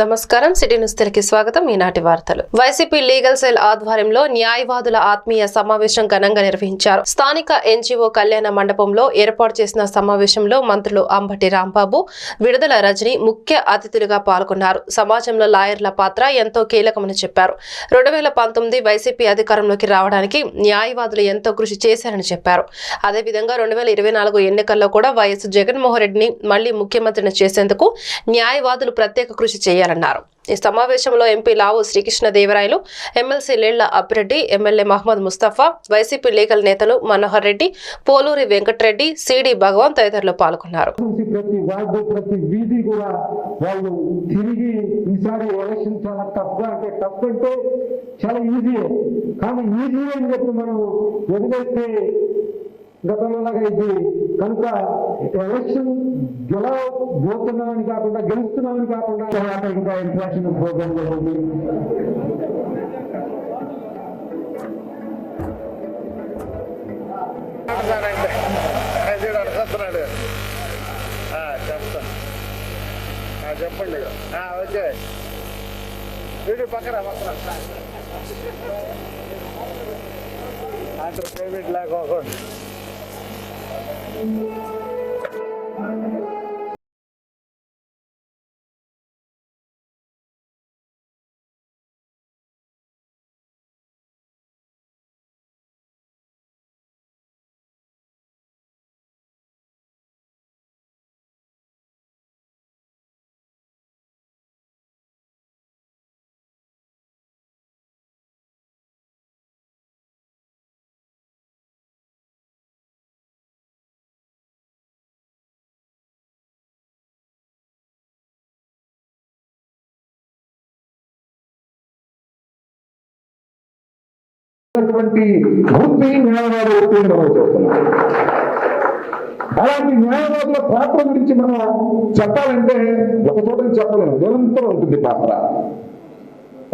నమస్కారం. City news Telugu స్వాగతం. ఈనాటి వార్తలు. వైసీపీ లీగల్ సెల్ ఆధ్వర్యంలో న్యాయవాదుల ఆత్మీయ సమావేశం ఘనంగా నిర్వహించారు. స్థానిక ఎన్జీఓ కళ్యాణ మండపంలో ఏర్పాటు చేసిన సమావేశంలో మంత్రులు అంబటి రాంబాబు విడుదల రజని ముఖ్య అతిథులుగా పాల్గొన్నారు. సమాజంలో లాయర్ల పాత్ర ఎంతో కీలకమని చెప్పారు. రెండు వేల పంతొమ్మిది వైసీపీ అధికారంలోకి రావడానికి న్యాయవాదులు ఎంతో కృషి చేశారని చెప్పారు. అదేవిధంగా రెండు వేల ఇరవై నాలుగు ఎన్నికల్లో కూడా వైఎస్ జగన్మోహన్ రెడ్డిని మళ్ళీ ముఖ్యమంత్రిని చేసేందుకు న్యాయవాదులు ప్రత్యేక కృషి చేయాలన్నారు. ఈ సమావేశంలో MP Lavu Srikrishnadevarayalu MLC Lella Appireddy MLA Mohammad Mustafa YCP legal నేతలు మనోహర్ రెడ్డి పోలూరి వెంకటరెడ్డి సిడి భగవాన్ తదితరులు పాల్గొన్నారు. చాలా ఈజీ కానీ ఈజీ అని చెప్పి మనం గతంలో లాగా ఇది కనుక ఎలక్షన్ గెలవబోతున్నామని కాకుండా గెలుస్తున్నామని కాకుండా తర్వాత ఇంకా ఇంట్రాక్షన్ ప్రోగ్రామ్ జరుగుతుంది అడుగుతానంటే చెప్పండి ఆ, ఓకే వీడి పక్కన పక్కన అంటే పేమెంట్ లేకోకుండా Thank you. అటువంటి వృత్తి న్యాయవాద వృత్తి మనం చేస్తున్నాం. అలాంటి న్యాయవాదుల పాత్ర గురించి మనం చెప్పాలంటే ఒక చోట చెప్పలేము నిరంతరం ఉంటుంది పాత్ర.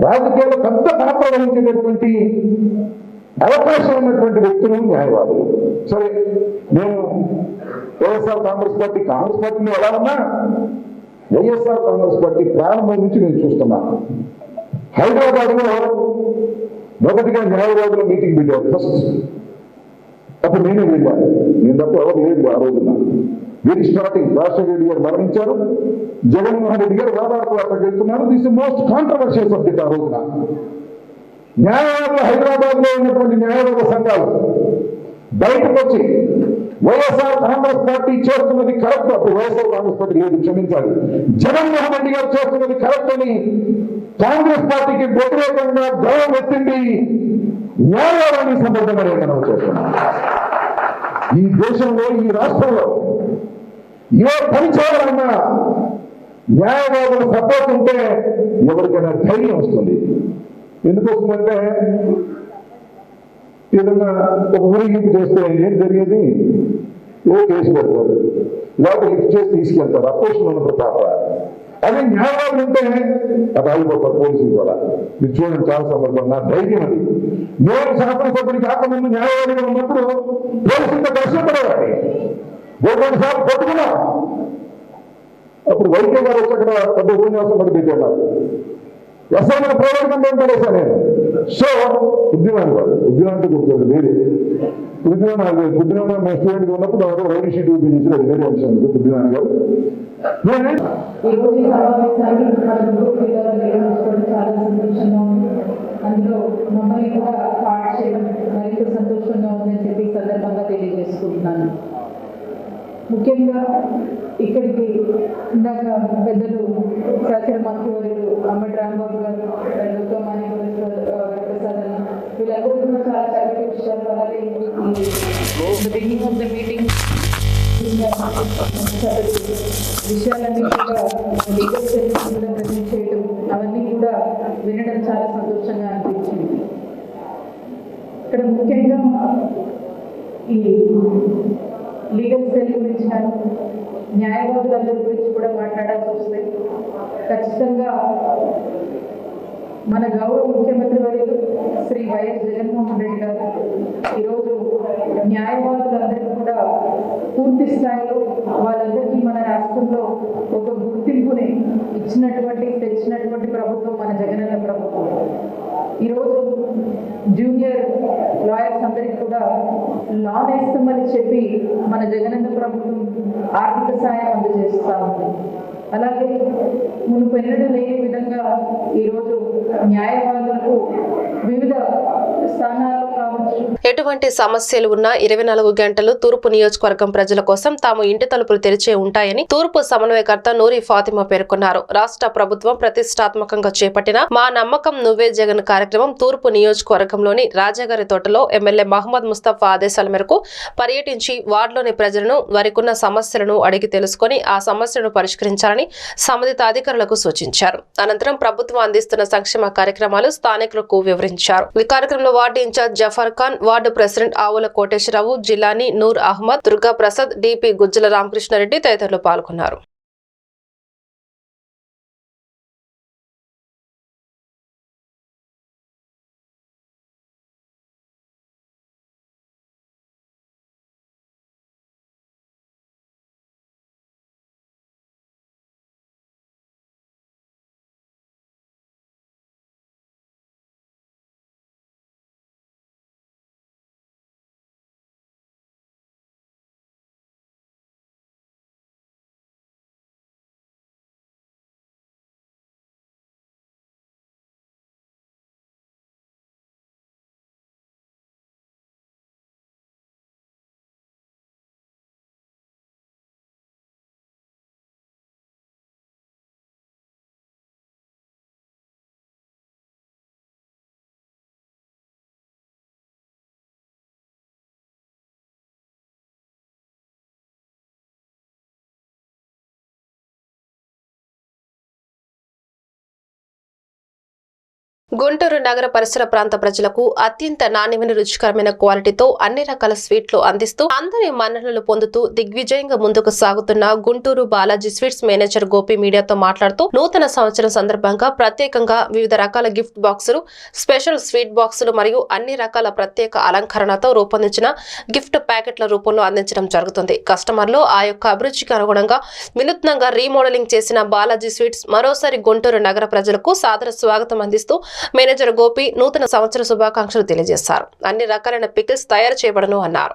రాజకీయాల్లో పెద్ద పాత్ర వహించేటటువంటి అవకాశం ఉన్నటువంటి వ్యక్తులు న్యాయవాదులు. సరే నేను వైఎస్ఆర్ కాంగ్రెస్ పార్టీ కాంగ్రెస్ పార్టీని ఎలా ఉన్నా వైఎస్ఆర్ కాంగ్రెస్ పార్టీ ప్రారంభం నుంచి నేను చూస్తున్నా. హైదరాబాద్లో మొదటిగా న్యాయవాదుల మీటింగ్ పెట్టారు ఫస్ట్ అప్పుడు నేనే వెళ్ళాను. నేను తప్ప ఎవరు లేదు ఆ రోజున. వీరి స్టార్టింగ్ రాజశేఖర రెడ్డి గారు మరణించారు. జగన్మోహన్ రెడ్డి గారు దాదాపు అక్కడికి వెళ్తున్నారు. దిస్ మోస్ట్ కాంట్రవర్షియల్ సబ్జెక్ట్ ఆ రోజున. న్యాయవాదులు హైదరాబాద్లో ఉన్నటువంటి న్యాయవాద సంఘాలు బయటకు వచ్చి వైఎస్ఆర్ కాంగ్రెస్ పార్టీ చేస్తున్నది కరెక్ట్. అప్పుడు వైఎస్ఆర్ కాంగ్రెస్ పార్టీ లేదు క్షమించాలి. జగన్మోహన్ రెడ్డి గారు చేస్తున్నది కరెక్ట్ అని కాంగ్రెస్ పార్టీకి వ్యతిరేకంగా ద్రవం ఎత్తింది. న్యాయవాదాన్ని సంబంధమైన మనం చేస్తున్నాం ఈ దేశంలో ఈ రాష్ట్రంలో ఏ పని చేయాలన్నా న్యాయవాదుల సపోర్ట్ ఉంటే ఎవరికైనా ధైర్యం వస్తుంది. ఎందుకు వస్తుందంటే ఏదన్నా ఒక ఊరేగింపు చేస్తే ఏం జరిగేది? ఏ కేసు పెడతారు. లేకపోతే లిఫ్ట్ చేసి తీసుకెళ్తారు. అపోజిషన్ ఉన్నప్పుడు పాప అదే న్యాయవాదులు ఉంటే అది ఆగిపోతారు పోలీసులు కూడా. మీరు చూడండి చాలా సందర్భం నా ధైర్యం అది. నేను శాసనసభ్యుడు కాకముందు న్యాయవాదిగా ఉన్నప్పుడు పోలీసులతో కష్టపడేవాడి గోపాల్ సార్లు కొట్టుకున్నా. అప్పుడు వైద్య గారు వచ్చి అక్కడ పెద్ద ఉపన్యాసం పడి పెట్టారు ఎస్ఐని ప్రైవేట్ కంపెనీ పడేశాను నేను? సో ఉద్యమాన్ని వాడు ఉద్యోగానికి అంటే మీరే ఉద్యోగం ఉద్యోగం మా స్టూడెంట్ ఉన్నప్పుడు నాకు రైలు షీట్ చూపించారు అది వేరే అంశం ఉద్యోగాన్ని గారు సంతోషంగా అందులో మమ్మల్ని కూడా పార్ట్ చేయడం మరింత సంతోషంగా ఉందని చెప్పి సందర్భంగా తెలియజేసుకుంటున్నాను. ముఖ్యంగా ఇక్కడికి ఇందాక పెద్దలు సహచర మంత్రివర్యులు అమ్మటి రాంబాబు గారు మాణి ప్రసాద్ వీళ్ళందరూ కూడా చాలా చక్కటి విషయాలు అలాగే బిగినింగ్ ఆఫ్ ద మీటింగ్ విషయాలన్నీ కూడా లీగల్ సర్వీస్ కూడా ప్రజెంట్ చేయడం అవన్నీ కూడా వినడం చాలా సంతోషంగా అనిపించింది. ఇక్కడ ముఖ్యంగా ఈ సెల్ గురించి న్యాయవాదులందరి గురించి కూడా మాట్లాడాల్సి వస్తే ఖచ్చితంగా మన గౌరవ ముఖ్యమంత్రి వర్యులు శ్రీ వైఎస్ జగన్మోహన్ రెడ్డి గారు ఈరోజు న్యాయవాదులందరికీ కూడా పూర్తి స్థాయిలో వాళ్ళందరికీ మన రాష్ట్రంలో ఒక గుర్తింపుని ఇచ్చినటువంటి తెచ్చినటువంటి ప్రభుత్వం మన జగనన్న ప్రభుత్వం. ఈరోజు జూనియర్ లాయర్స్ అందరికీ కూడా లా నేస్తామని చెప్పి మన జగనన్న ప్రభుత్వం ఆర్థిక సాయం అందజేస్తా ఉంది. అలాగే మునుపు ఎన్నడూ లేని విధంగా ఈరోజు న్యాయవాదులకు వివిధ స్థానాలు ఎటువంటి సమస్యలు ఉన్నా ఇరవై నాలుగు గంటలు తూర్పు నియోజకవర్గం ప్రజల కోసం తాము ఇంటి తలుపులు తెరిచే ఉంటాయని తూర్పు సమన్వయకర్త నూరి ఫాతిమా పేర్కొన్నారు. రాష్ట్ర ప్రభుత్వం ప్రతిష్టాత్మకంగా చేపట్టిన మా నమ్మకం నువ్వే జగన్ కార్యక్రమం తూర్పు నియోజకవర్గంలోని రాజాగారి తోటలో ఎమ్మెల్యే మహమ్మద్ ముస్తఫా ఆదేశాల మేరకు పర్యటించి వార్డులోని ప్రజలను వారికున్న సమస్యలను అడిగి తెలుసుకొని ఆ సమస్యలను పరిష్కరించాలని సంబంధిత అధికారులకు సూచించారు. అనంతరం ప్రభుత్వం అందిస్తున్న సంక్షేమ కార్యక్రమాలు స్థానికులకు వివరించారు. ఈ కార్యక్రమంలో ward in charge Jafar Khan ward president Avula Koteswararao Jilani Noor Ahmed Durga Prasad DP Gujjala Ramakrishnareddy తదితరులు పాల్గొన్నారు. గుంటూరు నగర పరిసర ప్రాంత ప్రజలకు అత్యంత నాణ్యమైన రుచికరమైన క్వాలిటీతో అన్ని రకాల స్వీట్లు అందిస్తూ అందరి మన్ననలు పొందుతూ దిగ్విజయంగా ముందుకు సాగుతున్న గుంటూరు బాలాజీ స్వీట్స్ మేనేజర్ గోపి మీడియాతో మాట్లాడుతూ నూతన సంవత్సరం సందర్భంగా ప్రత్యేకంగా వివిధ రకాల గిఫ్ట్ బాక్సులు స్పెషల్ స్వీట్ బాక్సులు మరియు అన్ని రకాల ప్రత్యేక అలంకరణతో రూపొందించిన గిఫ్ట్ ప్యాకెట్ల రూపంలో అందించడం జరుగుతుంది. కస్టమర్లు ఆ యొక్క అభిరుచికి అనుగుణంగా వినూత్నంగా రీమోడలింగ్ చేసిన బాలాజీ స్వీట్స్ మరోసారి గుంటూరు నగర ప్రజలకు సాదర స్వాగతం అందిస్తూ మేనేజర్ గోపి నూతన సంవత్సర శుభాకాంక్షలు తెలియజేశారు. అన్ని రకాలైన పికిల్స్ తయారు చేయబడను అన్నారు.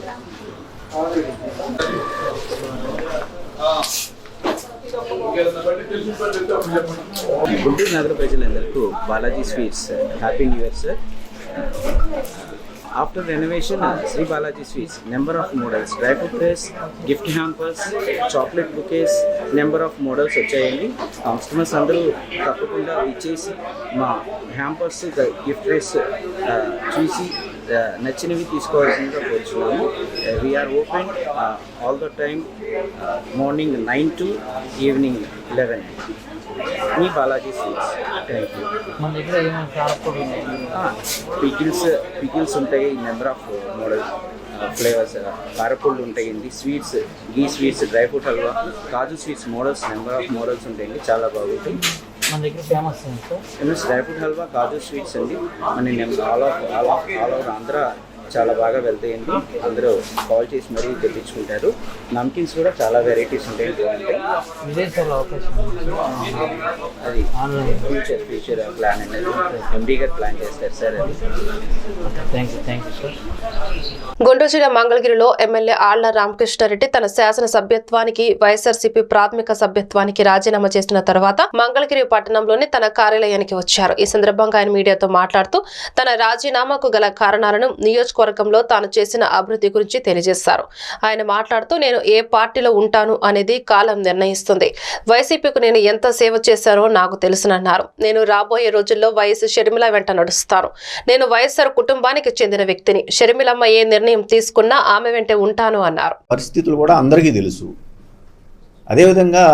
గుంటూరు నగర ప్రజలందరికీ Balaji sweets happy new year sir after renovation Shri Balaji sweets number of models dry fruits gift hampers chocolate bouquets number of models వచ్చాయండి కస్టమర్స్ అందరూ తప్పకుండా ఇచ్చేసి మా హ్యాంపర్స్ గిఫ్ట్ డ్రెస్ చూసి నచ్చినవి తీసుకోవాల్సిందిగా కోరుచున్నాము we're open all the time morning nine to evening eleven me Balaji sweets thank you మన దగ్గర పికిల్స్ పికిల్స్ ఉంటాయి నెంబర్ ఆఫ్ మోడల్ ఫ్లేవర్స్ కారపళ్ళు ఉంటాయండి sweets ghee sweets dry fruit halwa kaju sweets models number of models ఉంటాయండి చాలా బాగుంటాయి మన దగ్గర famous famous dry fruit halwa kaju sweets అండి. మన all of all of all over Andhra చాలా బాగా వెళ్తాయండి. అందరూ కాల్ చేసి మరీ తెప్పించుకుంటారు. నమ్కిన్స్ కూడా చాలా వెరైటీస్ ఉంటాయండి. అది ఆన్లైన్ ఫ్యూచర్ ఫ్యూచర్ ప్లాన్ అనేది ఎండీ గారు ప్లాన్ చేస్తారు సార్ అది. Thank you thank you sir Guntur జిల్లా మంగళగిరిలో ఎమ్మెల్యే ఆళ్ళ రామకృష్ణారెడ్డి తన శాసన సభ్యత్వానికి వైఎస్ఆర్సీపీ ప్రాథమిక సభ్యత్వానికి రాజీనామా చేసిన తర్వాత మంగళగిరి పట్టణంలోని తన కార్యాలయానికి వచ్చారు. ఈ సందర్భంగా ఆయన మీడియాతో మాట్లాడుతూ తన రాజీనామాకు గల కారణాలను నియోజకవర్గంలో తాను చేసిన అభివృద్ధి గురించి తెలియజేశారు. ఆయన మాట్లాడుతూ నేను ఏ పార్టీలో ఉంటాను అనేది కాలం నిర్ణయిస్తుంది. వైసీపీకు నేను ఎంత సేవ చేశానో నాకు తెలుసునన్నారు. నేను రాబోయే రోజుల్లో వైఎస్ షర్మిల వెంట నడుస్తాను. నేను వైఎస్ఆర్ కుటుంబానికి చెందిన వ్యక్తిని. షర్మిలమ్మ ఏ నిర్ణయం తీసుకున్నా ఆమె వెంటే ఉంటాను అన్నారు. పరిస్థితులు కూడా అందరికీ తెలుసు. అదేవిధంగా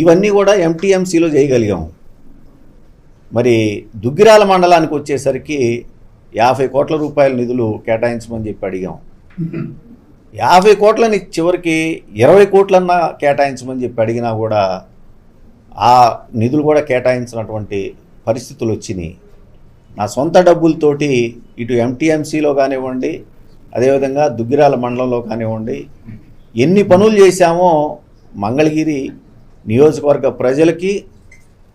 ఇవన్నీ కూడా ఎంటీఎంసీలో చేయగలిగాము మరి దుగ్గిరాల మండలానికి వచ్చేసరికి యాభై కోట్ల రూపాయల నిధులు కేటాయించమని చెప్పి అడిగాం. యాభై కోట్లని చివరికి ఇరవై కోట్లన్నా కేటాయించమని చెప్పి అడిగినా కూడా ఆ నిధులు కూడా కేటాయించినటువంటి పరిస్థితులు వచ్చినాయి. నా సొంత డబ్బులతోటి ఇటు ఎంటీఎంసీలో కానివ్వండి అదేవిధంగా దుగ్గిరాల మండలంలో కానివ్వండి ఎన్ని పనులు చేశామో మంగళగిరి నియోజకవర్గ ప్రజలకి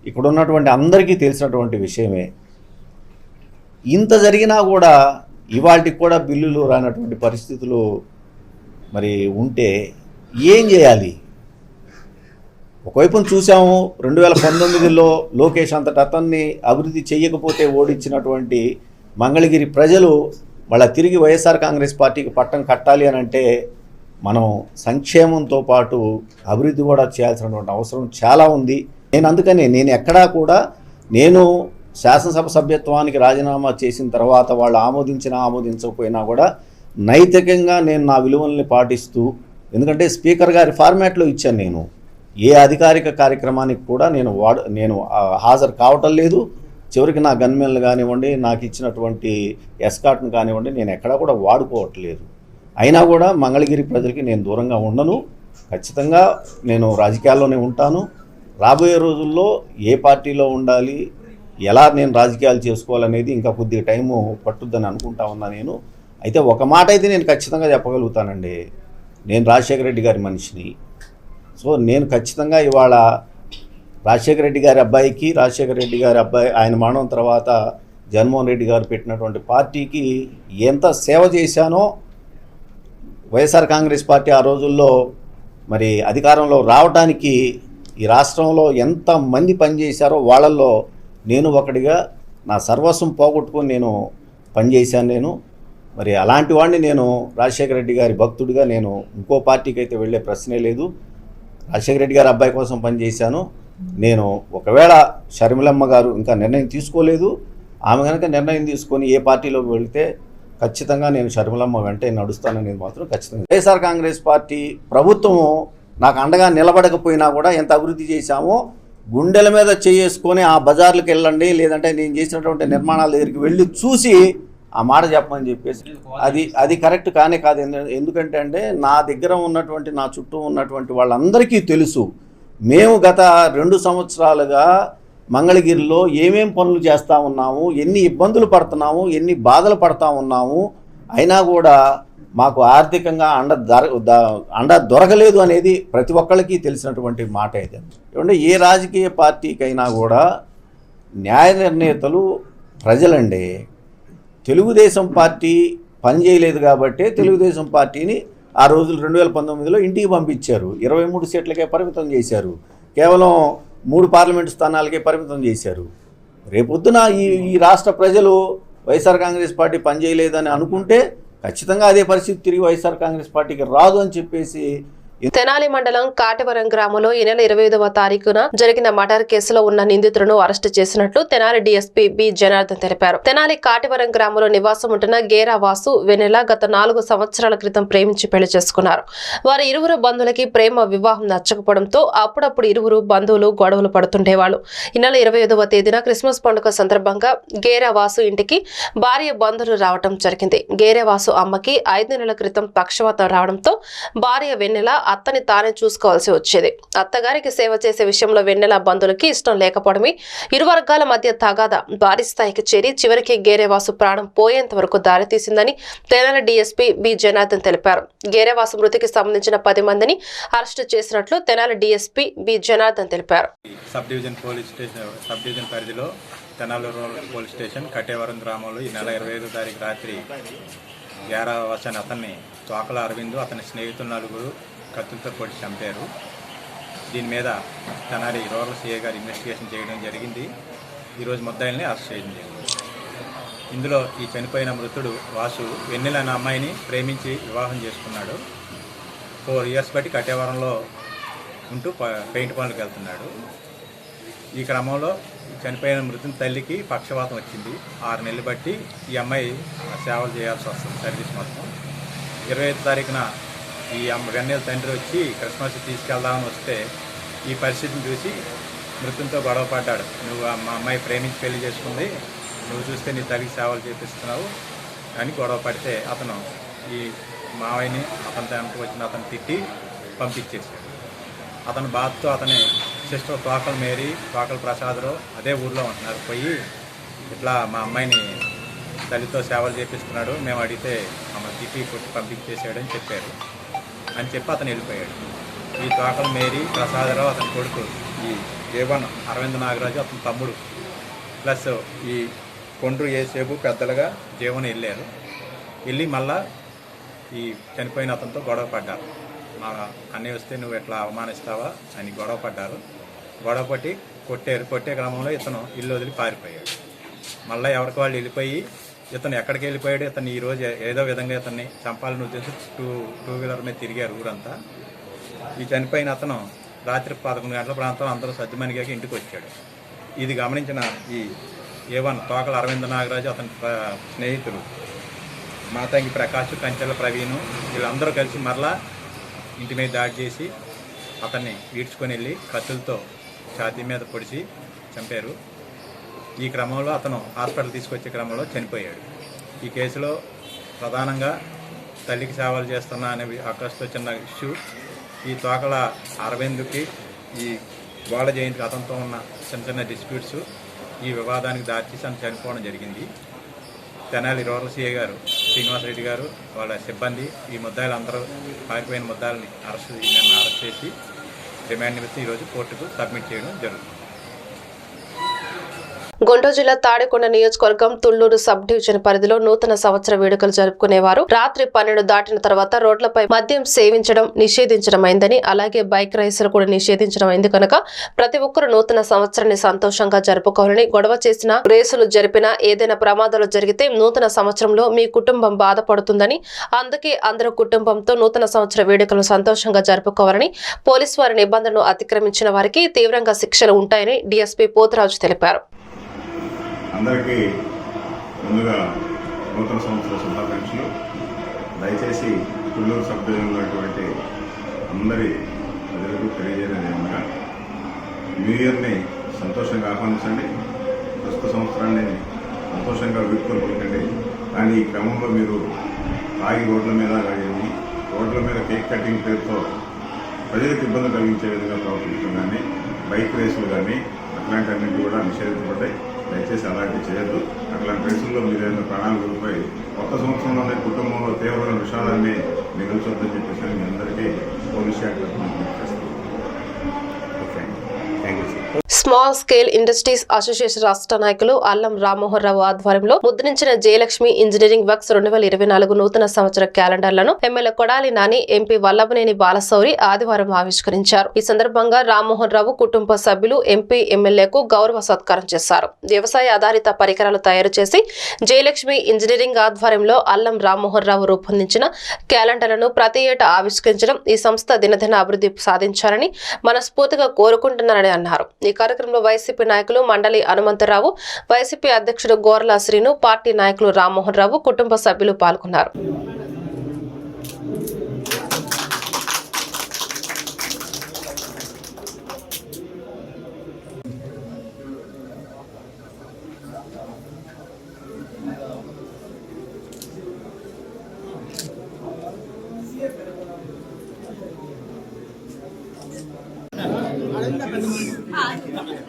ఇక్కడ ఉన్నటువంటి అందరికీ తెలిసినటువంటి విషయమే. ఇంత జరిగినా కూడా ఇవాటికి కూడా బిల్లులు రానటువంటి పరిస్థితులు మరి ఉంటే ఏం చేయాలి? ఒకవైపున చూసాము రెండు వేల పంతొమ్మిదిలో లోకేష్ అంతటి అతన్ని అభివృద్ధి చేయకపోతే ఓడించినటువంటి మంగళగిరి ప్రజలు వాళ్ళ తిరిగి వైఎస్ఆర్ కాంగ్రెస్ పార్టీకి పట్టం కట్టాలి అని అంటే మనం సంక్షేమంతో పాటు అభివృద్ధి కూడా చేయాల్సినటువంటి అవసరం చాలా ఉంది. నేను అందుకని నేను ఎక్కడా కూడా నేను శాసనసభ సభ్యత్వానికి రాజీనామా చేసిన తర్వాత వాళ్ళు ఆమోదించినా ఆమోదించకపోయినా కూడా నైతికంగా నేను నా విలువల్ని పాటిస్తూ ఎందుకంటే స్పీకర్ గారి ఫార్మాట్లో ఇచ్చాను నేను. ఏ అధికారిక కార్యక్రమానికి కూడా నేను వాడు నేను హాజరు కావటం లేదు. చివరికి నా గన్మెన్లు కానివ్వండి నాకు ఇచ్చినటువంటి ఎస్కాట్ను కానివ్వండి నేను ఎక్కడా కూడా వాడుకోవట్లేదు అయినా కూడా మంగళగిరి ప్రజలకి నేను దూరంగా ఉండను. ఖచ్చితంగా నేను రాజకీయాల్లోనే ఉంటాను. రాబోయే రోజుల్లో ఏ పార్టీలో ఉండాలి ఎలా నేను రాజకీయాలు చేసుకోవాలనేది ఇంకా కొద్దిగా టైము పట్టుద్దని అనుకుంటా ఉన్నా నేను. అయితే ఒక మాట అయితే నేను ఖచ్చితంగా చెప్పగలుగుతానండి. నేను రాజశేఖర రెడ్డి గారి మనిషిని. సో నేను ఖచ్చితంగా ఇవాళ రాజశేఖర రెడ్డి గారి అబ్బాయికి రాజశేఖర రెడ్డి గారి అబ్బాయి ఆయన మరణం తర్వాత జగన్మోహన్ రెడ్డి గారు పెట్టినటువంటి పార్టీకి ఎంత సేవ చేశానో వైఎస్ఆర్ కాంగ్రెస్ పార్టీ ఆ రోజుల్లో మరి అధికారంలో రావడానికి ఈ రాష్ట్రంలో ఎంత మంది పనిచేశారో వాళ్ళల్లో నేను ఒకటిగా నా సర్వస్వం పోగొట్టుకొని నేను పనిచేశాను నేను. మరి అలాంటి వాడిని నేను రాజశేఖర రెడ్డి గారి భక్తుడిగా నేను ఇంకో పార్టీకి అయితే వెళ్ళే ప్రశ్నే లేదు. రాజశేఖర రెడ్డి గారి అబ్బాయి కోసం పనిచేశాను. నేను ఒకవేళ షర్మిలమ్మ గారు ఇంకా నిర్ణయం తీసుకోలేదు. ఆమె కనుక నిర్ణయం తీసుకొని ఏ పార్టీలోకి వెళితే ఖచ్చితంగా నేను షర్మిలమ్మ వెంటే నడుస్తాననేది మాత్రం ఖచ్చితంగా. వైఎస్ఆర్ కాంగ్రెస్ పార్టీ ప్రభుత్వము నాకు అండగా నిలబడకపోయినా కూడా ఎంత అభివృద్ధి చేశామో గుండెల మీద చేసుకొని ఆ బజార్లకు వెళ్ళండి లేదంటే నేను చేసినటువంటి నిర్మాణాల దగ్గరికి వెళ్ళి చూసి ఆ మాట చెప్పమని చెప్పేసి. అది అది కరెక్ట్ కానే కాదు. ఎందుకంటే అంటే నా దగ్గర ఉన్నటువంటి నా చుట్టూ ఉన్నటువంటి వాళ్ళందరికీ తెలుసు. మేము గత రెండు సంవత్సరాలుగా మంగళగిరిలో ఏమేం పనులు చేస్తూ ఉన్నాము ఎన్ని ఇబ్బందులు పడుతున్నాము ఎన్ని బాధలు పడతా ఉన్నాము అయినా కూడా మాకు ఆర్థికంగా అండ దొర అండ దొరకలేదు అనేది ప్రతి ఒక్కళ్ళకి తెలిసినటువంటి మాట ఇది. ఏమంటే ఏ రాజకీయ పార్టీకైనా కూడా న్యాయ నిర్ణేతలు ప్రజలండి. తెలుగుదేశం పార్టీ పనిచేయలేదు కాబట్టే తెలుగుదేశం పార్టీని ఆ రోజులు రెండు వేల పంతొమ్మిదిలో ఇంటికి పంపించారు. ఇరవై మూడు సీట్లకే పరిమితం చేశారు. కేవలం మూడు పార్లమెంటు స్థానాలకే పరిమితం చేశారు. రేపొద్దున ఈ ఈ రాష్ట్ర ప్రజలు వైఎస్ఆర్ కాంగ్రెస్ పార్టీ పనిచేయలేదని అనుకుంటే ఖచ్చితంగా అదే పరిస్థితి తిరిగి వైఎస్ఆర్ కాంగ్రెస్ పార్టీకి రాదు అని చెప్పేసి తెనాలి మండలం కాటవరం గ్రామంలో ఈ నెల ఇరవై ఐదవ తారీఖున జరిగిన మర్డర్ కేసులో ఉన్న నిందితులను అరెస్టు చేసినట్లు తెనాలి డీఎస్పీ బి. జనార్దన్ తెలిపారు. తెనాలి కాటవరం గ్రామంలో నివాసం ఉంటున్న గేరా వాసు వెనెల గత నాలుగు సంవత్సరాల క్రితం ప్రేమించి పెళ్ళి చేసుకున్నారు. వారి ఇరువురు బంధువులకి ప్రేమ వివాహం నచ్చకపోవడంతో అప్పుడప్పుడు ఇరువురు బంధువులు గొడవలు పడుతుండేవాళ్ళు. ఈ నెల ఇరవై ఐదవ తేదీన క్రిస్మస్ పండుగ సందర్భంగా గేరా వాసు ఇంటికి భార్య బంధువులు రావడం జరిగింది. గేరే వాసు అమ్మకి ఐదు నెలల క్రితం పక్షవాతం రావడంతో భార్య వెన్నెల అత్తని తానే చూసుకోవాల్సి వచ్చేది. అత్తగారికి సేవ చేసే విషయంలో వెన్నెల బంధువులకి ఇష్టం లేకపోవడమే ఇరు వర్గాల మధ్య తగాద భారీ స్థాయికి చేరి చివరికి గేరేవాసు ప్రాణం పోయేంత వరకు దారితీసిందని తెలంగాణ డీఎస్పీ బి. జనార్దన్ తెలిపారు. గేరేవాసు మృతికి సంబంధించిన పది మందిని అరెస్టు చేసినట్లు తెనాల డీఎస్పీ బి. జనార్దన్ తెలిపారు. Sub division police station sub division పరిధిలో Tenali rural police station Kattevaram గ్రామంలో ఈ నెల ఇరవై ఐదో తారీఖు రాత్రి గ్యారా వర్షాన్ని అతన్ని తోకల అరవిందు అతని స్నేహితులు నలుగురు కత్తులతో పొడి చంపారు. దీని మీద తనారి రూరల్ సీఏ గారు ఇన్వెస్టిగేషన్ చేయడం జరిగింది. ఈరోజు ముద్దాయిల్ని అరెస్ట్ చేయడం జరిగింది. ఇందులో ఈ చనిపోయిన మృతుడు వాసు వెన్నెల అనే అమ్మాయిని ప్రేమించి వివాహం చేసుకున్నాడు. ఫోర్ ఇయర్స్ బట్టి కట్టేవరంలో ఉంటూ ప- పెయింట్ పనులకు వెళ్తున్నాడు. ఈ క్రమంలో చనిపోయిన మృతుని తల్లికి పక్షవాతం వచ్చింది. ఆరు నెలలు బట్టి ఈ అమ్మాయి సేవలు చేయాల్సి వస్తుంది సర్వీస్ మొత్తం. ఇరవై ఐదు తారీఖున ఈ అమ్మ గన్నేల తండ్రి వచ్చి క్రిస్మస్ తీసుకెళ్దామని వస్తే ఈ పరిస్థితిని చూసి మృతంతో గొడవ పడ్డాడు. నువ్వు ఆ మా అమ్మాయి ప్రేమించి పెళ్ళి చేసుకుంది. నువ్వు చూస్తే నీ తల్లికి సేవలు చేపిస్తున్నావు అని గొడవ పడితే అతను ఈ మావయ్యని అతని తనకు వచ్చిన అతను తిట్టి పంపించేసాడు అతను బాధతో అతని సిస్టర్ తోకల మేరీ తోకల ప్రసాదరావు అదే ఊర్లో ఉంటున్నారు. పోయి ఇట్లా మా అమ్మాయిని తల్లితో సేవలు చేపిస్తున్నాడు. మేము అడిగితే ఆమె తిట్టి కొట్టి పంపించేసాడని చెప్పారు. అని చెప్పి అతను వెళ్ళిపోయాడు. ఈ తోకల మేరీ ప్రసాదరావు అతని కొడుకు. ఈ ఏవన్ అరవింద్ నాగరాజు అతని తమ్ముడు. ప్లస్ ఈ కొండ్రు ఏసేపు పెద్దలుగా జీవన వెళ్ళారు. వెళ్ళి మళ్ళా ఈ చనిపోయిన అతనితో గొడవ పడ్డారు. మా అన్నయ్య వస్తే నువ్వు ఎట్లా అవమానిస్తావా అని గొడవ పడ్డారు. గొడవ పట్టి కొట్టారు. కొట్టే క్రమంలో ఇతను ఇల్లు వదిలి పారిపోయాడు. మళ్ళీ ఎవరికి వాళ్ళు వెళ్ళిపోయి ఇతను ఎక్కడికి వెళ్ళిపోయాడు ఇతను ఈ ఏదో విధంగా ఇతన్ని చంపాలని ఉద్దేశం టూ టూ వీలర్ మీద తిరిగారు ఊరంతా. ఈ చనిపోయిన అతను రాత్రి పదకొండు గంటల ప్రాంతం అందరూ సజ్జమనిగాకి ఇంటికి వచ్చాడు. ఇది గమనించిన ఈ ఏవన్ తోకల అరవింద నాగరాజు అతని స్నేహితులు మాతంగి ప్రకాష్ కంచెల ప్రవీణ్ వీళ్ళందరూ కలిసి మరలా ఇంటి మీద దాడి చేసి అతన్ని ఈడ్చుకొని వెళ్ళి కత్తులతో ఛాతీ మీద పొడిచి చంపారు. ఈ క్రమంలో అతను హాస్పిటల్ తీసుకొచ్చే క్రమంలో చనిపోయాడు. ఈ కేసులో ప్రధానంగా తల్లికి సేవలు చేస్తున్నా అనే ఆకాశతో చిన్న ఇష్యూ ఈ తోకల అరవింద్కి ఈ గోడ జయంతికి అతనితో ఉన్న చిన్న చిన్న డిస్ప్యూట్స్ ఈ వివాదానికి దారితీసి అతను చనిపోవడం జరిగింది. తెనాలి రూరల్ సీఏ గారు శ్రీనివాసరెడ్డి గారు వాళ్ళ సిబ్బంది ఈ ముద్దాయిలు అందరూ పారిపోయిన ముద్దాయిల్ని అరెస్ట్ నిన్న అరెస్ట్ చేసి రిమాండ్ నిమిత్తం ఈరోజు కోర్టుకు సబ్మిట్ చేయడం జరుగుతుంది. గుంటూరు జిల్లా తాడికొండ నియోజకవర్గం తుళ్ళూరు సబ్ డివిజన్ పరిధిలో నూతన సంవత్సర వేడుకలు జరుపుకునేవారు. రాత్రి పన్నెండు దాటిన తర్వాత రోడ్లపై మద్యం సేవించడం నిషేధించడం అయిందని అలాగే బైక్ రైసులు కూడా నిషేధించడం అయింది కనుక ప్రతి ఒక్కరూ నూతన సంవత్సరాన్ని సంతోషంగా జరుపుకోవాలని గొడవ చేసిన రేసులు జరిపినా ఏదైనా ప్రమాదాలు జరిగితే నూతన సంవత్సరంలో మీ కుటుంబం బాధపడుతుందని అందుకే అందరూ కుటుంబంతో నూతన సంవత్సర వేడుకలను సంతోషంగా జరుపుకోవాలని పోలీసు వారి నిబంధనలు అతిక్రమించిన వారికి తీవ్రంగా శిక్షలు ఉంటాయని డీఎస్పీ పోతరాజు తెలిపారు. అందరికీ ముందుగా నూతన సంవత్సర శుభాకాంక్షలు. దయచేసి కుళ్ళూరు సబ్ ఉన్నటువంటి అందరి ప్రజలకు తెలియజేయడం ఏమనగా న్యూ ఇయర్ని సంతోషంగా ఆహ్వానించండి. ప్రస్తుత సంవత్సరాన్ని సంతోషంగా వీడ్కోలు పలకండి కానీ ఈ క్రమంలో మీరు తాగి రోడ్ల మీద కానీ రోడ్ల మీద కేక్ కటింగ్ పేరుతో ప్రజలకు ఇబ్బంది కలిగించే విధంగా ప్రవర్తించడం కానీ బైక్ రేసులు కానీ అట్లాంటివన్నీ కూడా నిషేధించబడ్డాయి. దయచేసి అలాంటివి చేయొద్దు. అట్లాంటి రేసుల్లో మీరు ఏదైనా ప్రాణాలు కోల్పోయి కొత్త సంవత్సరంలోనే కుటుంబంలో తీవ్రమైన విషాదాన్ని మిగల్చొద్దని చెప్పేసి మీ అందరికీ పోలీస్ శాఖ తరఫున విజ్ఞప్తి చేస్తున్నాను. Okay thank you sir small scale industries association రాష్ట్ర నాయకులు అల్లం రామ్మోహన్ రావు ఆధ్వర్యంలో ముద్రించిన జయలక్ష్మి ఇంజనీరింగ్ వర్క్స్ రెండు వేల ఇరవై నాలుగు నూతన సంవత్సర క్యాలెండర్లను ఎమ్మెల్యే కొడాలి నాని ఎంపీ వల్లభనేని బాలశౌరి ఆదివారం ఆవిష్కరించారు. ఈ సందర్భంగా రామ్మోహన్ రావు కుటుంబ సభ్యులు ఎంపీ ఎమ్మెల్యేకు గౌరవ సత్కారం చేశారు. వ్యవసాయ ఆధారిత పరికరాలు తయారు చేసి జయలక్ష్మి ఇంజనీరింగ్ ఆధ్వర్యంలో అల్లం రామ్మోహన్ రావు రూపొందించిన క్యాలెండర్లను ప్రతి ఏటా ఆవిష్కరించడం ఈ సంస్థ దినదిన అభివృద్ధి సాధించాలని మనస్ఫూర్తిగా కోరుకుంటున్నారని అన్నారు. ఈ కార్యక్రమంలో వైసీపీ నాయకులు మండలి హనుమంతరావు వైసీపీ అధ్యక్షుడు గోర్ల శ్రీను పార్టీ నాయకులు రామ్మోహన్ రావు కుటుంబ సభ్యులు పాల్గొన్నారు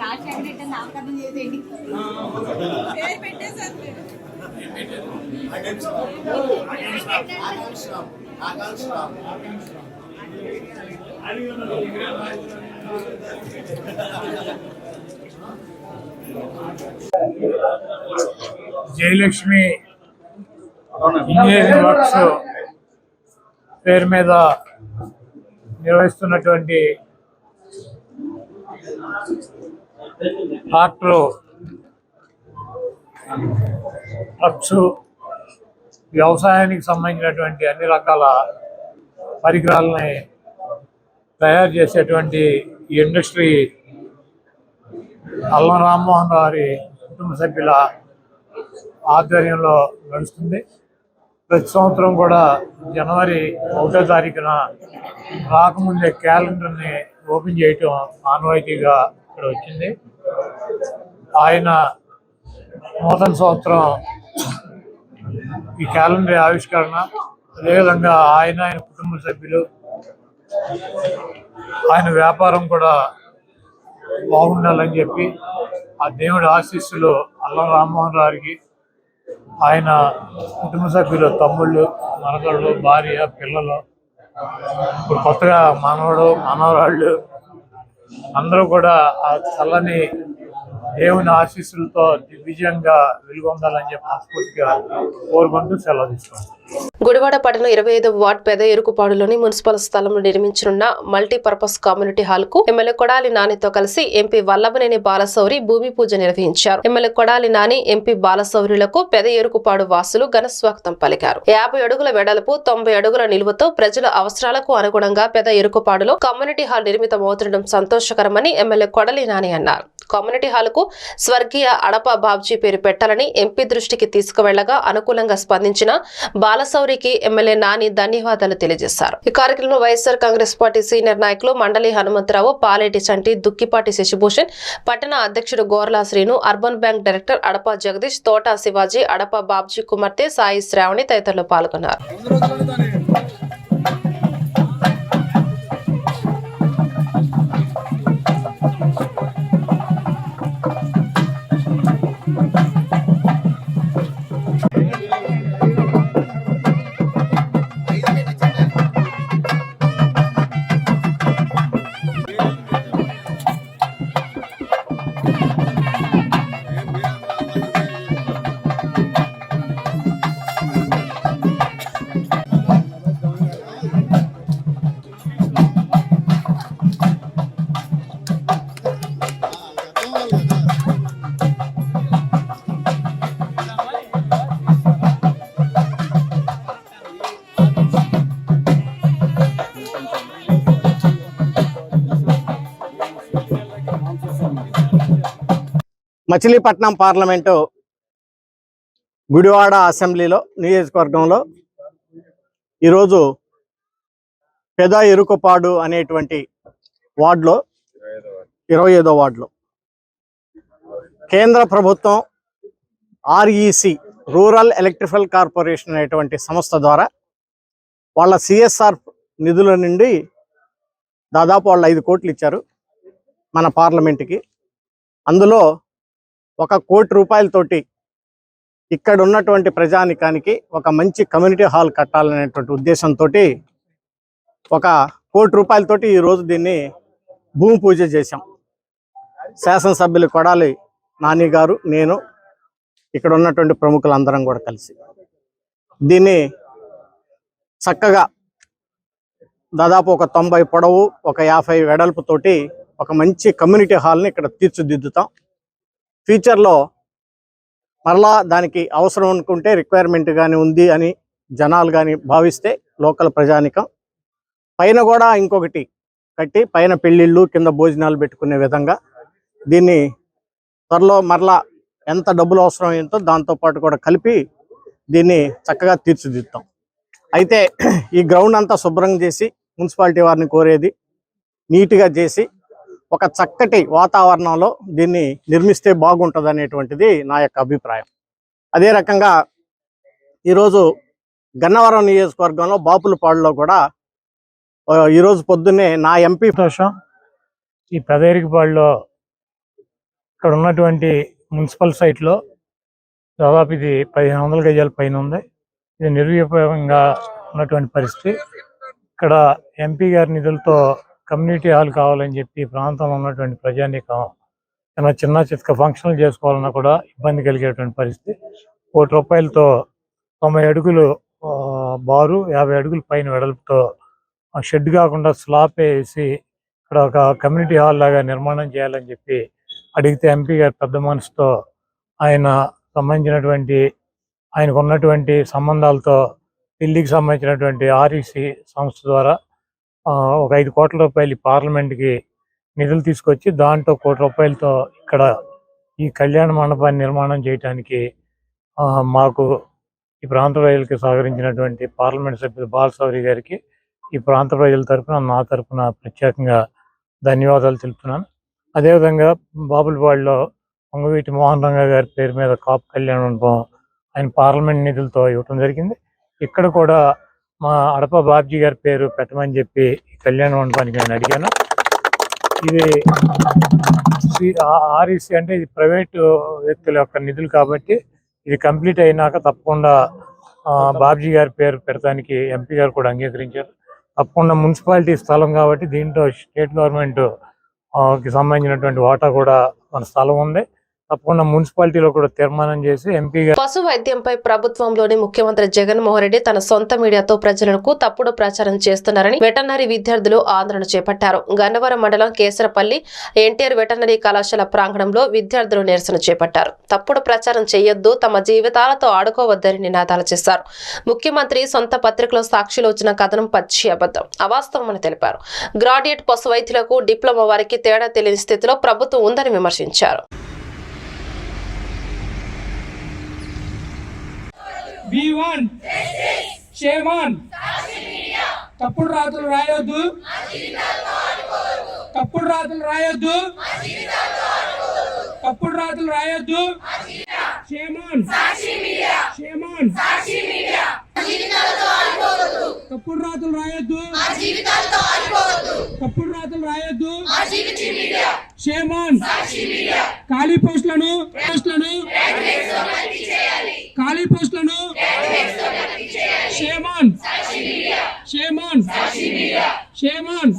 రాజశేఖర రెడ్డి నామకరణం చేసేయండి పేరు పెట్టేశారు మీరు. జయలక్ష్మి ఇంజనీరింగ్ వర్క్స్ పేరు మీద నిర్వహిస్తున్నటువంటి ట్రాక్టర్ అప్సు వ్యవసాయానికి సంబంధించినటువంటి అన్ని రకాల పరికరాలని తయారు చేసేటువంటి ఈ ఇండస్ట్రీ అల్లం రామ్మోహన్ గారి కుటుంబ సభ్యుల ఆధ్వర్యంలో నడుస్తుంది. ప్రతి సంవత్సరం కూడా జనవరి ఒకటో తారీఖున రాకముందే క్యాలెండర్ని ఓపెన్ చేయటం ఆనవాయితీగా ఇక్కడ వచ్చింది. ఆయన నూతన సంవత్సరం ఈ క్యాలెండర్ ఆవిష్కరణ అదేవిధంగా ఆయన ఆయన కుటుంబ సభ్యులు ఆయన వ్యాపారం కూడా బాగుండాలని చెప్పి ఆ దేవుడి ఆశీస్సులు అల్లం రామ్మోహన్ రావుకి ఆయన కుటుంబ సభ్యులు తమ్ముళ్ళు మనకళ్ళు భార్య పిల్లలు ఇప్పుడు కొత్తగా మనవడు మనవరాళ్ళు అందరూ కూడా ఆ చల్లని దేవుని ఆశీస్సులతో దివ్యంగా వెలుగొందాలని చెప్పి మనస్ఫూర్తిగా కోరుకుంటూ సెలవు తీసుకుంటాం గుడివాడ పట్టణం ఇరవై ఐదు వార్డ్ పెద ఎరుకుపాడులోని మున్సిపల్ స్థలంలో నిర్మించనున్న మల్టీపర్పస్ కమ్యూనిటీ హాల్కు ఎమ్మెల్యే కొడాలి నానితో కలిసి ఎంపీ వల్లభనేని బాలశౌరి భూమి పూజ నిర్వహించారు. ఎమ్మెల్యే కొడాలి నాని ఎంపీ బాలశౌరిలకు పెద ఎరుకుపాడు వాసులు ఘన స్వాగతం పలికారు. యాభై అడుగుల వెడల్పు తొంభై అడుగుల నిలువతో ప్రజల అవసరాలకు అనుగుణంగా పెద ఎరుకుపాడులో కమ్యూనిటీ హాల్ నిర్మితమవుతుండడం సంతోషకరమని ఎమ్మెల్యే కొడాలి నాని అన్నారు. కమ్యూనిటీ హాల్కు స్వర్గీయ అడప బాబ్జీ పేరు పెట్టాలని ఎంపీ దృష్టికి తీసుకువెళ్ళగా అనుకూలంగా స్పందించిన బాల బాలసౌరికి ఎమ్మెల్యే నాని ధన్యవాదాలు తెలియజేశారు. ఈ కార్యక్రమంలో వైఎస్ఆర్ కాంగ్రెస్ పార్టీ సీనియర్ నాయకులు మండలి హనుమంతరావు పాలేటి చంటి దుక్కిపాటి శశిభూషణ్ పట్టణ అధ్యక్షుడు Gorla Srinu urban bank director Adapa Jagadish Thota Shivaji Adapa Babji కుమార్తె సాయి శ్రావణి తదితరులు పాల్గొన్నారు. మచిలీపట్నం పార్లమెంటు గుడివాడ అసెంబ్లీలో నియోజకవర్గంలో ఈరోజు పెద ఎరుకపాడు అనేటువంటి వార్డులో ఇరవై ఐదో వార్డులో కేంద్ర ప్రభుత్వం ఆర్ఈసి రూరల్ ఎలక్ట్రికల్ కార్పొరేషన్ అనేటువంటి సంస్థ ద్వారా వాళ్ళ సిఎస్ఆర్ నిధుల నుండి దాదాపు వాళ్ళు ఐదు కోట్లు ఇచ్చారు మన పార్లమెంట్కి. అందులో ఒక కోటి రూపాయలతోటి ఇక్కడ ఉన్నటువంటి ప్రజానికానికి ఒక మంచి కమ్యూనిటీ హాల్ కట్టాలనేటువంటి ఉద్దేశంతో ఒక కోటి రూపాయలతోటి ఈరోజు దీన్ని భూమి పూజ చేశాం. శాసనసభ్యులు కొడాలి నాని గారు నేను ఇక్కడ ఉన్నటువంటి ప్రముఖులందరం కూడా కలిసి. దీన్ని చక్కగా దాదాపు ఒక తొంభై పొడవు ఒక యాభై వెడల్పుతోటి ఒక మంచి కమ్యూనిటీ హాల్ని ఇక్కడ తీర్చిదిద్దుతాం. ఫ్యూచర్లో మరలా దానికి అవసరం అనుకుంటే రిక్వైర్మెంట్ కానీ ఉంది అని జనాలు కానీ భావిస్తే లోకల్ ప్రజానికం. పైన కూడా ఇంకొకటి కట్టి పైన పెళ్ళిళ్ళు కింద భోజనాలు పెట్టుకునే విధంగా దీన్ని త్వరలో మరలా ఎంత డబ్బులు అవసరం ఏంటో దాంతోపాటు కూడా కలిపి దీన్ని చక్కగా తీర్చిదిద్దాం. అయితే ఈ గ్రౌండ్ అంతా శుభ్రం చేసి మున్సిపాలిటీ వారిని కోరేది నీట్గా చేసి ఒక చక్కటి వాతావరణంలో దీన్ని నిర్మిస్తే బాగుంటుంది అనేటువంటిది నా యొక్క అభిప్రాయం. అదే రకంగా ఈరోజు గన్నవరం నియోజకవర్గంలో బాపులపాడులో కూడా ఈరోజు పొద్దున్నే నా ఎంపీ సంతోషం. ఈ పెదరికపాడులో ఇక్కడ ఉన్నటువంటి మున్సిపల్ సైట్లో దాదాపు ఇది పదిహేను వందల గజాల పైన ఉంది. ఇది నిర్వీపంగా ఉన్నటువంటి పరిస్థితి. ఇక్కడ ఎంపీ గారి నిధులతో కమ్యూనిటీ హాల్ కావాలని చెప్పి ప్రాంతంలో ఉన్నటువంటి ప్రజానీకం ఏమైనా చిన్న చిత్క ఫంక్షన్లు చేసుకోవాలన్నా కూడా ఇబ్బంది కలిగేటువంటి పరిస్థితి. కోటి రూపాయలతో తొంభై అడుగులు ఆ, బారు యాభై అడుగుల పైన వెడల్పుతో ఆ షెడ్ కాకుండా స్లాప్ వేసి ఇక్కడ ఒక కమ్యూనిటీ హాల్ లాగా నిర్మాణం చేయాలని చెప్పి అడిగితే ఎంపీ గారు పెద్ద మనసుతో ఆయన సంబంధించినటువంటి ఆయనకు ఉన్నటువంటి సంబంధాలతో ఢిల్లీకి సంబంధించినటువంటి ఆర్ఈసి సంస్థ ద్వారా ఒక ఐదు కోట్ల రూపాయలు పార్లమెంట్కి నిధులు తీసుకొచ్చి దాంట్లో కోటి రూపాయలతో ఇక్కడ ఈ కళ్యాణ మండపాన్ని నిర్మాణం చేయడానికి మాకు ఈ ప్రాంత ప్రజలకి సహకరించినటువంటి పార్లమెంట్ సభ్యులు బాలసౌరి గారికి ఈ ప్రాంత ప్రజల తరపున నా తరపున ప్రత్యేకంగా ధన్యవాదాలు తెలుపుతున్నాను. అదేవిధంగా బాపులపాడులో పొంగవీటి మోహన్ రంగ గారి పేరు మీద కాపు కళ్యాణ మండపం ఆయన పార్లమెంట్ నిధులతో ఇవ్వటం జరిగింది. ఇక్కడ కూడా మా అడప బాబ్జీ గారి పేరు పెట్టమని చెప్పి కళ్యాణ మండపానికి నేను అడిగాను. ఇది ఆర్ఈసి అంటే ఇది ప్రైవేట్ వ్యక్తుల యొక్క నిధులు కాబట్టి ఇది కంప్లీట్ అయినాక తప్పకుండా ఆ, బాబ్జీ గారి పేరు పెడతానికి ఎంపీ గారు కూడా అంగీకరించారు. తప్పకుండా మున్సిపాలిటీ స్థలం కాబట్టి దీంట్లో స్టేట్ గవర్నమెంట్కి సంబంధించినటువంటి వాటా కూడా మన స్థలం ఉంది. తప్పకుండా మున్సిపాలిటీలో కూడా తీర్మానం చేసి ఎంపీగా పశు వైద్యంపై ప్రభుత్వంలోని ముఖ్యమంత్రి జగన్మోహన్ రెడ్డి తన సొంత మీడియాతో ప్రజలకు తప్పుడు ప్రచారం చేస్తున్నారని వెటర్నరీ విద్యార్థులు ఆందోళన చేపట్టారు. గన్నవరం మండలం కేసరపల్లి ఎన్టీఆర్ వెటర్నరీ కళాశాల ప్రాంగణంలో విద్యార్థులు నిరసన చేపట్టారు. తప్పుడు ప్రచారం చేయొద్దు తమ జీవితాలతో ఆడుకోవద్దని నినాదాలు చేశారు. ముఖ్యమంత్రి సొంత పత్రికలో సాక్షిలో వచ్చిన కథనం పచ్చి అబద్ధం. అవాస్తవమని తెలిపారు. గ్రాడ్యుయేట్ పశు వైద్యులకు డిప్లొమా వారికి తేడా తెలియని స్థితిలో ప్రభుత్వం ఉందని విమర్శించారు. B one. తప్పుడు రాతలు రాయొద్దు. తప్పుడు రాతలు రాయొద్దు. తప్పుడు రాతలు రాయొద్దు. షేమాన్ షేమాన్ తప్పుడు రాతలు రాయొద్దు. తప్పుడు రాతలు రాయొద్దు. షేమాన్ ఖాళీ పోస్టులను పోస్టులను ఖాళీ పోస్టులను shame on shame on shame on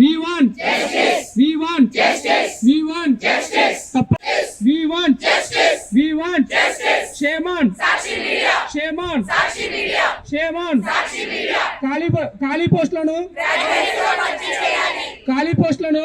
we want we want we want we want we want shame on shame on shame on ఖాళీ ఖాళీ పోస్టులను ఖాళీ పోస్టులను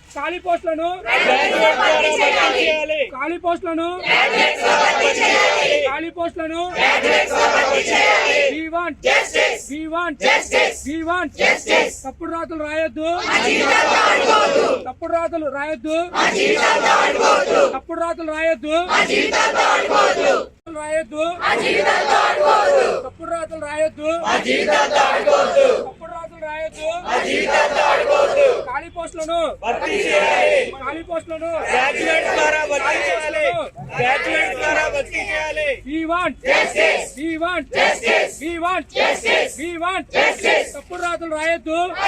ఖాళీ పోస్టులను ఖాళీ పోస్టులను ఖాళీ పోస్టులను తప్పుడు రాతలు రాయొద్దు. తప్పుడు రాతలు రాయొద్దు. తప్పుడు రాతలు రాయొద్దు. రాయొద్దు. తప్పుడు రాతలు రాయొద్దు. తప్పుడు రాయొద్దు ఖాళీ పోస్టులను ఖాళీ పోస్టులను We want justice. We want justice. We want justice. We want justice. తప్పుడు రాతలు రాయొద్దు